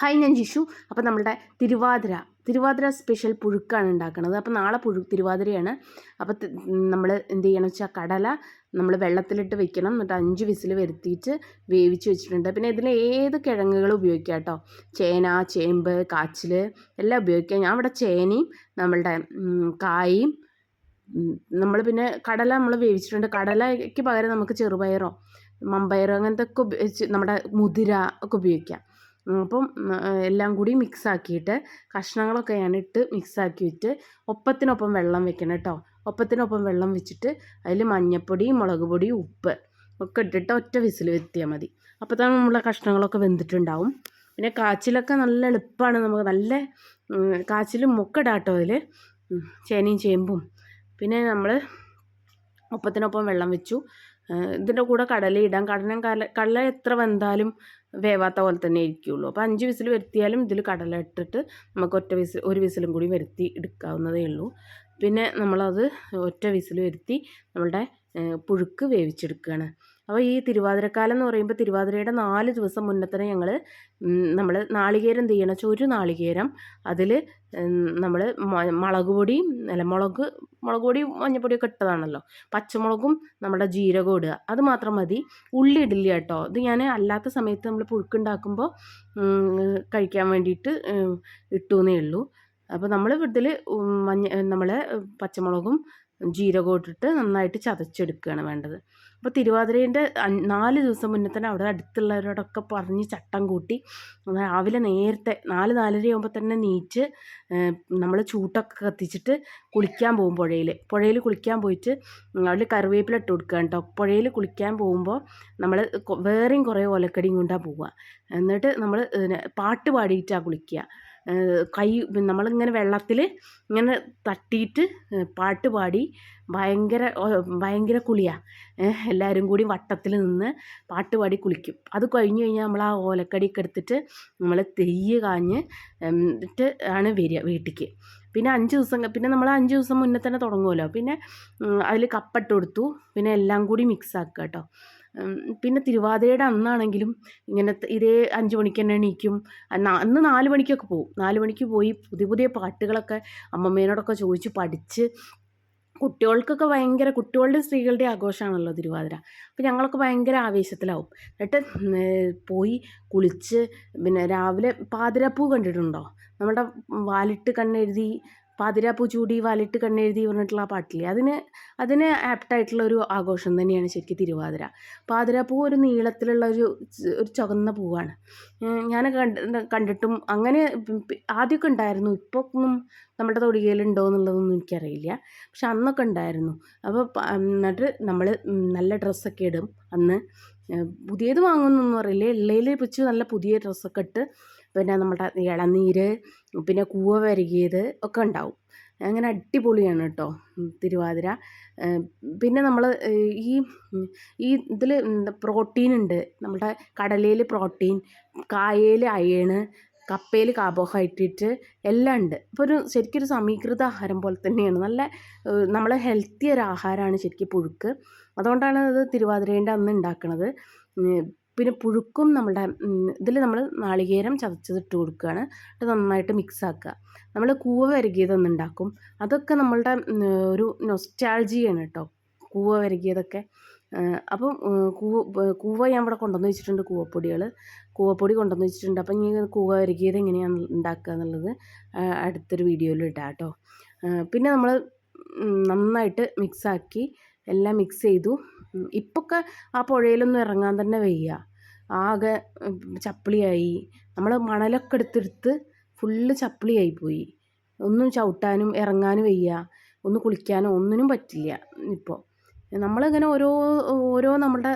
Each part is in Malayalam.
ഹായ് ഞാൻ ജിഷു അപ്പോൾ നമ്മളുടെ തിരുവാതിര തിരുവാതിര സ്പെഷ്യൽ പുഴുക്കാണ് ഉണ്ടാക്കുന്നത് അപ്പോൾ നാളെ പുഴു തിരുവാതിരയാണ്. അപ്പോൾ നമ്മൾ എന്ത് ചെയ്യണം വെച്ചാൽ കടല നമ്മൾ വെള്ളത്തിലിട്ട് വെക്കണം. എന്നിട്ട് അഞ്ച് വിസിൽ വരുത്തിയിട്ട് വേവിച്ച് വെച്ചിട്ടുണ്ട്. പിന്നെ ഇതിൽ ഏത് കിഴങ്ങുകൾ ഉപയോഗിക്കാം കേട്ടോ ചേന ചേമ്പ് കാച്ചിൽ എല്ലാം ഉപയോഗിക്കാം. ഞാൻ ഇവിടെ ചേനയും നമ്മളുടെ കായും നമ്മൾ പിന്നെ കടല നമ്മൾ വേവിച്ചിട്ടുണ്ട്. കടലയ്ക്ക് പകരം നമുക്ക് ചെറുപയറോ മമ്പയറോ അങ്ങനത്തെ ഒക്കെ നമ്മുടെ മുതിര ഒക്കെ ഉപയോഗിക്കാം. അപ്പം എല്ലാം കൂടി മിക്സ് ആക്കിയിട്ട് കഷ്ണങ്ങളൊക്കെ ഞാനിട്ട് ഇട്ട് മിക്സ് ആക്കിയിട്ട് ഒപ്പത്തിനൊപ്പം വെള്ളം വെക്കണം കേട്ടോ. ഒപ്പത്തിനൊപ്പം വെള്ളം വെച്ചിട്ട് അതിൽ മഞ്ഞൾപ്പൊടി മുളക് പൊടി ഉപ്പ് ഒക്കെ ഇട്ടിട്ട് ഒറ്റ വിസിൽ വരുത്തിയാൽ മതി. അപ്പോൾ തന്നെ നമ്മളെ കഷ്ണങ്ങളൊക്കെ വെന്തിട്ടുണ്ടാവും. പിന്നെ കാച്ചിലൊക്കെ നല്ല എളുപ്പമാണ് നമുക്ക് നല്ല കാച്ചിലും ഒക്കെ ഇടാട്ടോ അതിൽ ചേനയും ചേമ്പും. പിന്നെ നമ്മൾ ഒപ്പത്തിനൊപ്പം വെള്ളം വെച്ചു. ഇതിന്റെ കൂടെ കടല ഇടാം. കടലം കടല കടല എത്ര വെന്താലും വേവാത്ത പോലെ തന്നെ ഇരിക്കുകയുള്ളൂ അപ്പോൾ അഞ്ച് വിസിൽ വരുത്തിയാലും ഇതിൽ കടല ഇട്ടിട്ട് നമുക്ക് ഒറ്റ വിസിൽ ഒരു വിസിലും കൂടി വരുത്തി എടുക്കാവുന്നതേ ഉള്ളൂ. പിന്നെ നമ്മളത് ഒറ്റ വിസിൽ വരുത്തി നമ്മളുടെ പുഴുക്ക് വേവിച്ചെടുക്കുകയാണ്. അപ്പോൾ ഈ തിരുവാതിരക്കാലം എന്ന് പറയുമ്പോൾ തിരുവാതിരയുടെ നാല് ദിവസം മുന്നേ തന്നെ ഞങ്ങൾ നമ്മൾ നാളികേരം ചെയ്യണം? ഒരു നാളികേരം അതിൽ നമ്മൾ മുളക് പൊടിയും അല്ല മുളക് മുളക് പൊടി മഞ്ഞപ്പൊടിയൊക്കെ ഇട്ടതാണല്ലോ. പച്ചമുളകും നമ്മുടെ ജീരകവും ഇടുക. അത് മാത്രം മതി. ഉള്ളി ഇടില്ല കേട്ടോ. ഇത് ഞാൻ അല്ലാത്ത സമയത്ത് നമ്മൾ പുഴുക്കുണ്ടാക്കുമ്പോൾ കഴിക്കാൻ വേണ്ടിയിട്ട് ഇട്ടു എന്നേ ഉള്ളൂ. അപ്പോൾ നമ്മൾ ഇതിൽ മഞ്ഞ നമ്മളെ പച്ചമുളകും ജീരകവും ഇട്ടിട്ട് നന്നായിട്ട് ചതച്ചെടുക്കുകയാണ് വേണ്ടത്. അപ്പോൾ തിരുവാതിരേന്റെ നാല് ദിവസം മുന്നേ തന്നെ അവിടെ അടുത്തുള്ളവരോടൊക്കെ പറഞ്ഞ് ചട്ടം കൂട്ടി രാവിലെ നേരത്തെ നാല് നാലര ആകുമ്പോൾ തന്നെ നീച്ച് നമ്മൾ ചൂട്ടൊക്കെ കത്തിച്ചിട്ട് കുളിക്കാൻ പോകും പുഴയിൽ പുഴയിൽ കുളിക്കാൻ പോയിട്ട് അതിൽ കറിവേപ്പില ഇട്ട് കൊടുക്കുക കേട്ടോ. പുഴയിൽ കുളിക്കാൻ പോകുമ്പോൾ നമ്മൾ വേറെയും കുറേ ഓലക്കടിയും കൊണ്ടാണ് പോവുക. എന്നിട്ട് നമ്മൾ പാട്ട് പാടിയിട്ടാണ് കുളിക്കുക. കൈ നമ്മളിങ്ങനെ വെള്ളത്തിൽ ഇങ്ങനെ തട്ടിയിട്ട് പാട്ട് പാടി ഭയങ്കര ഭയങ്കര കുളിയാണ് എല്ലാവരും കൂടി വട്ടത്തിൽ നിന്ന് പാട്ട് പാടി കുളിക്കും. അത് കഴിഞ്ഞ് കഴിഞ്ഞാൽ നമ്മൾ ആ ഓലക്കടിയൊക്കെ എടുത്തിട്ട് നമ്മൾ തെയ്യ് കാഞ്ഞ് എന്നിട്ട് ആണ് വരിക വീട്ടിലേക്ക് പിന്നെ അഞ്ച് ദിവസം പിന്നെ നമ്മൾ അഞ്ച് ദിവസം മുന്നേ തന്നെ തുടങ്ങുമല്ലോ പിന്നെ അതിൽ കപ്പട്ട് കൊടുത്തു. പിന്നെ എല്ലാം കൂടി മിക്സ് ആക്കുക കേട്ടോ പിന്നെ തിരുവാതിരയുടെ അന്നാണെങ്കിലും ഇങ്ങനെ ഇതേ അഞ്ച് മണിക്ക് തന്നെ എണീക്കും. അന്ന് നാല് മണിക്കൊക്കെ പോകും നാല് മണിക്ക് പോയി പുതിയ പുതിയ പാട്ടുകളൊക്കെ അമ്മമ്മേനോടൊക്കെ ചോദിച്ച് പഠിച്ച് കുട്ടികൾക്കൊക്കെ ഭയങ്കര കുട്ടികളുടെ സ്ത്രീകളുടെ ആഘോഷമാണല്ലോ തിരുവാതിര. അപ്പോൾ ഞങ്ങളൊക്കെ ഭയങ്കര ആവേശത്തിലാവും. എന്നിട്ട് പോയി കുളിച്ച് പിന്നെ രാവിലെ പാതിരാപ്പൂ കണ്ടിട്ടുണ്ടോ? നമ്മുടെ വാലിട്ട് കണ്ണെഴുതി പാതിരാപ്പൂ ചൂടി വാലിട്ട് കണ്ണെഴുതി പറഞ്ഞിട്ടുള്ള ആ പാട്ടില്ലേ? അതിന് അതിന് ആപ്റ്റായിട്ടുള്ള ഒരു ആഘോഷം തന്നെയാണ് ശരിക്കും തിരുവാതിര. പാതിരാപ്പൂ ഒരു നീളത്തിലുള്ള ഒരു ഒരു ചുവന്ന പൂവാണ്. ഞാൻ കണ്ടിട്ടും അങ്ങനെ ആദ്യമൊക്കെ ഉണ്ടായിരുന്നു. ഇപ്പോൾ ഒന്നും നമ്മുടെ തൊടികയിലുണ്ടോ എന്നുള്ളതൊന്നും എനിക്കറിയില്ല. പക്ഷെ അന്നൊക്കെ ഉണ്ടായിരുന്നു. അപ്പോൾ എന്നിട്ട് നമ്മൾ നല്ല ഡ്രസ്സൊക്കെ ഇടും. അന്ന് പുതിയത് വാങ്ങുന്നൊന്നും അറിയില്ല. എള്ളയിൽ വെച്ച് നല്ല പുതിയ ഡ്രസ്സൊക്കെ ഇട്ട് പിന്നെ നമ്മുടെ ഇളനീര് പിന്നെ കൂവ വരകിയത് ഒക്കെ ഉണ്ടാവും. അങ്ങനെ അടിപൊളിയാണ് കേട്ടോ തിരുവാതിര. പിന്നെ നമ്മൾ ഈ ഈ ഇതിൽ പ്രോട്ടീൻ ഉണ്ട്. നമ്മുടെ കടലയിൽ പ്രോട്ടീൻ കായയിൽ അയേണ് കപ്പയിൽ കാർബോഹൈഡ്രേറ്റ് എല്ലാം ഉണ്ട്. അപ്പോൾ ഒരു ശരിക്കൊരു സമീകൃത ആഹാരം പോലെ തന്നെയാണ്. നല്ല നമ്മൾ ഹെൽത്തി ഒരു ആഹാരമാണ് ശരിക്കും പുഴുക്ക്. അതുകൊണ്ടാണ് അത് തിരുവാതിരേന്റെ അന്ന് ഉണ്ടാക്കുന്നത് പിന്നെ പുഴുക്കും നമ്മുടെ ഇതിൽ നമ്മൾ നാളികേരം ചതച്ചത് ഇട്ട് കൊടുക്കുകയാണ് എന്നിട്ട് നന്നായിട്ട് മിക്സ് ആക്കുക. നമ്മൾ കൂവ വരകിയതൊന്നും ഉണ്ടാക്കും അതൊക്കെ നമ്മളുടെ ഒരു നൊസ്റ്റാൾജിയാണ് കേട്ടോ കൂവ വരകിയതൊക്കെ. അപ്പം കൂവ കൂവ ഞാൻ ഇവിടെ കൊണ്ടുവന്ന് വെച്ചിട്ടുണ്ട് കൂവപ്പൊടികൾ കൂവപ്പൊടി കൊണ്ടുവന്ന് വെച്ചിട്ടുണ്ട്. അപ്പം ഇനി കൂവ വരകിയത് എങ്ങനെയാണ് ഉണ്ടാക്കുക എന്നുള്ളത് അടുത്തൊരു വീഡിയോയിൽ ഇടാം കേട്ടോ പിന്നെ നമ്മൾ നന്നായിട്ട് മിക്സാക്കി എല്ലാം മിക്സ് ചെയ്തു. ഇപ്പൊക്കെ ആ പുഴയിലൊന്നും ഇറങ്ങാൻ തന്നെ വയ്യ. ആകെ ചപ്പിളിയായി. നമ്മൾ മണലൊക്കെ എടുത്തെടുത്ത് ഫുള്ള് ചപ്പിളിയായി പോയി. ഒന്നും ചവിട്ടാനും ഇറങ്ങാനും വയ്യ. ഒന്ന് കുളിക്കാനോ ഒന്നിനും പറ്റില്ല ഇപ്പോൾ നമ്മളിങ്ങനെ ഓരോ ഓരോ നമ്മളുടെ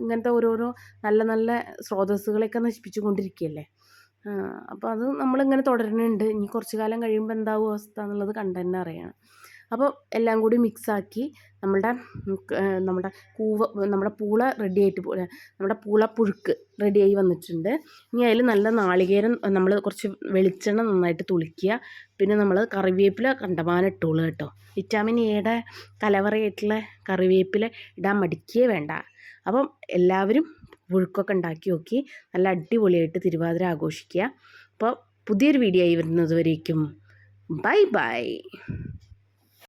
ഇങ്ങനത്തെ ഓരോരോ നല്ല നല്ല സ്രോതസ്സുകളെയൊക്കെ നശിപ്പിച്ചു കൊണ്ടിരിക്കുകയല്ലേ അപ്പോൾ അത് നമ്മളിങ്ങനെ തുടരുന്നുണ്ട്. ഇനി കുറച്ച് കാലം കഴിയുമ്പോൾ എന്താവും അവസ്ഥ എന്നുള്ളത് കണ്ടു തന്നെ അറിയണം. അപ്പോൾ എല്ലാം കൂടി മിക്സാക്കി നമ്മുടെ നമ്മുടെ കൂവ നമ്മുടെ പൂള റെഡി ആയിട്ട് നമ്മുടെ പൂള പുഴുക്ക് റെഡിയായി വന്നിട്ടുണ്ട്. ഇനി അതിൽ നല്ല നാളികേരം നമ്മൾ കുറച്ച് വെളിച്ചെണ്ണ നന്നായിട്ട് തുളിക്കുക പിന്നെ നമ്മൾ കറിവേപ്പില കണ്ടമാനം ഇട്ടോളൂ കേട്ടോ. വിറ്റാമിൻ എയുടെ കലവറയായിട്ടുള്ള കറിവേപ്പില ഇടാൻ മടിക്കേ വേണ്ട. അപ്പം എല്ലാവരും പുഴുക്കൊക്കെ ഉണ്ടാക്കി നോക്കി നല്ല അടിപൊളിയായിട്ട് തിരുവാതിര ആഘോഷിക്കുക. അപ്പോൾ പുതിയൊരു വീഡിയോ ആയി വരുന്നത് വരേക്കും. Bye bye